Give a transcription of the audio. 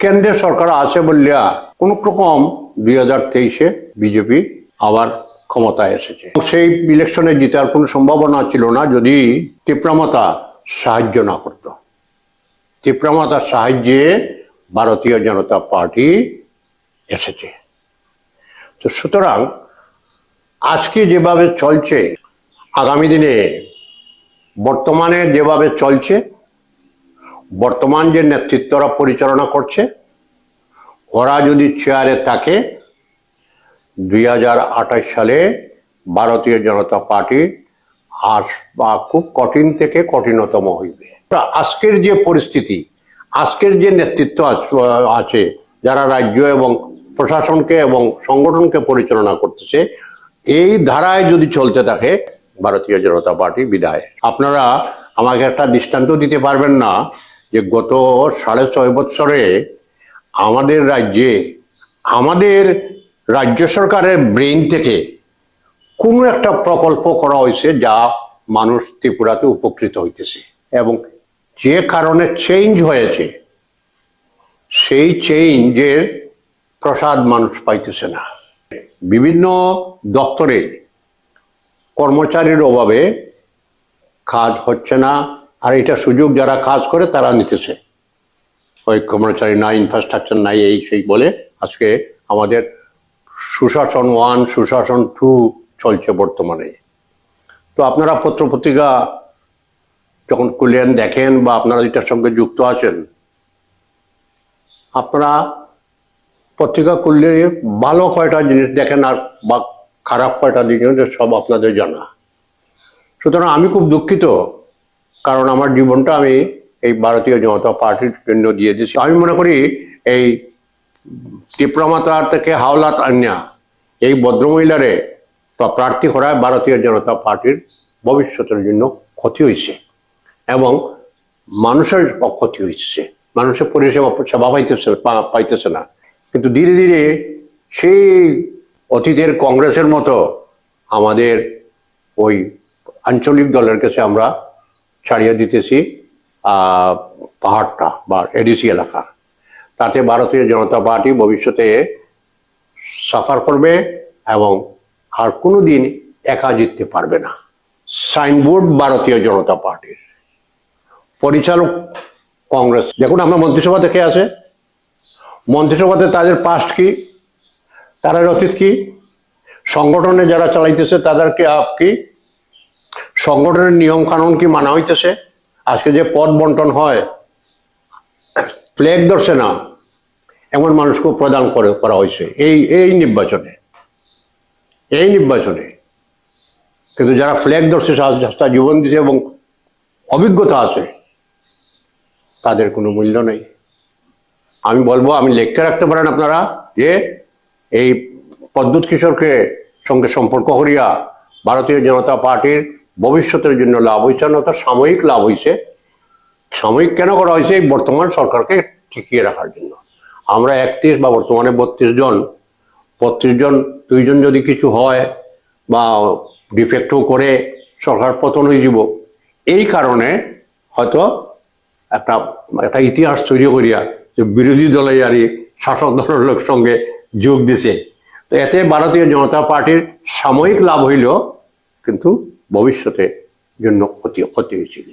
কেন্দ্রের সরকার আছে বললিয়া কোন রকম দুই হাজার তেইশে বিজেপি আবার ক্ষমতায় এসেছে। সেই ইলেকশনে জিতার কোনো সম্ভাবনা ছিল না, যদি তিপ্রামাতা সাহায্য না করত। তিপ্রামাতার সাহায্যে ভারতীয় জনতা পার্টি এসেছে। তো সুতরাং আজকে যেভাবে চলছে, আগামী দিনে বর্তমানে যেভাবে চলছে বর্তমান যে নেতৃত্বরা পরিচালনা করছে, ওরা যদি চেয়ারে থাকে, দুই হাজার আঠাশ সালে ভারতীয় জনতা পার্টি আস বা খুব কঠিন থেকে কঠিনতম হইবে। আজকের যে পরিস্থিতি, আজকের যে নেতৃত্ব আছ- আছে, যারা রাজ্য এবং প্রশাসনকে এবং সংগঠনকে পরিচালনা করতেছে, এই ধারায় যদি চলতে থাকে, ভারতীয় জনতা পার্টি বিদায়। আপনারা আমাকে একটা দৃষ্টান্ত দিতে পারবেন না যে গত সাড়ে ছয় বৎসরে আমাদের রাজ্যে, আমাদের রাজ্য সরকারের ব্রেইন থেকে কোনো একটা প্রকল্প করা হয়েছে যা মানুষ ত্রিপুরাতে উপকৃত হইতেছে। এবং যে কারণে চেঞ্জ হয়েছে, সেই চেঞ্জের প্রসাদ মানুষ পাইতেছে না। বিভিন্ন দপ্তরে কর্মচারীর অভাবে কাজ হচ্ছে না আর এটা সুযোগ যারা কাজ করে তারা নিতেছে। ওই কর্মচারী নাই ইনফ্রাস্ট্রাকচার নাই, এই সেই বলে আজকে আমাদের সুশাসন ওয়ান, সুশাসন টু চলছে বর্তমানে। তো আপনারা পত্রপত্রিকা যখন খুলেন দেখেন বা আপনারা এটার সঙ্গে যুক্ত আছেন, আপনারা পত্রিকা খুললে ভালো কয়টা জিনিস দেখেন আর বা খারাপ কয়টা জিনিস সব আপনাদের জানা। সুতরাং আমি খুব দুঃখিত কারণ আমার জীবনটা আমি এই ভারতীয় জনতা পার্টির জন্য দিয়ে দিয়েছি। আমি মনে করি এই টিপ্রামাতা থেকে হাওলাত আন্যা, এই ভদ্রমহিলারে প্রা- প্রার্থী করায় ভারতীয় জনতা পার্টির ভবিষ্যতের জন্য ক্ষতি হয়েছে এবং মানুষের ক্ষতি হয়েছে। মানুষের পরিষেবা সেবা পাইতেছে পাইতেছে না। কিন্তু ধীরে ধীরে সেই অতীতের কংগ্রেসের মতো আমাদের ওই আঞ্চলিক দলের কাছে আমরা ছাড়িয়ে দিতেছি পাহাড়টা বা এডিসি এলাকা। তাতে ভারতীয় জনতা পার্টি ভবিষ্যতে সাফার করবে এবং আর কোনো দিন একা জিততে পারবে না। সাইনবোর্ড ভারতীয় জনতা পার্টির। পরিচালক কংগ্রেস। দেখুন, আমরা মন্ত্রিসভা থেকে আছে মন্ত্রিসভাতে তাদের পাস্ট কি? তাদের অতীত কি? সংগঠনে যারা চালাইতেছে, তাদেরকে আপ কি? সংগঠনের নিয়ম কানুন কি মানা হইতেছে? আজকে যে পদ বন্টন হয় ফ্ল্যাগ ধরছে না, এমন মানুষকেও প্রদান করে, করা হয়েছে। এই এই নির্বাচনে এই নির্বাচনে। কিন্তু যারা ফ্ল্যাগ ধরছে সা- তার জীবন দিছে এবং অভিজ্ঞতা আছে, তাদের কোনো মূল্য নেই। আমি বলব, আমি লেখকে রাখতে পারেন আপনারা, যে এই পদ্মুৎ কিশোরকে সঙ্গে সম্পর্ক করিয়া ভারতীয় জনতা পার্টির ভবিষ্যতের জন্য লাভ হয়েছে না তার সাময়িক লাভ হয়েছে সাময়িক কেন করা হয়েছে এই বর্তমান সরকারকে টিকিয়ে রাখার জন্য। আমরা একত্রিশ বা বর্তমানে বত্রিশ জন বত্রিশ জন দুইজন যদি কিছু হয় বা ডিফেক্টও করে সরকার পতন হয়ে যাব, এই কারণে হয়তো একটা একটা ইতিহাস তৈরি করিয়া যে বিরোধী দলে আরই শাসক দলের লোক সঙ্গে যোগ দিছে। তো এতে ভারতীয় জনতা পার্টির সাময়িক লাভ হইল, কিন্তু ভবিষ্যতে জন্য ক্ষতি ক্ষতি হয়েছিল।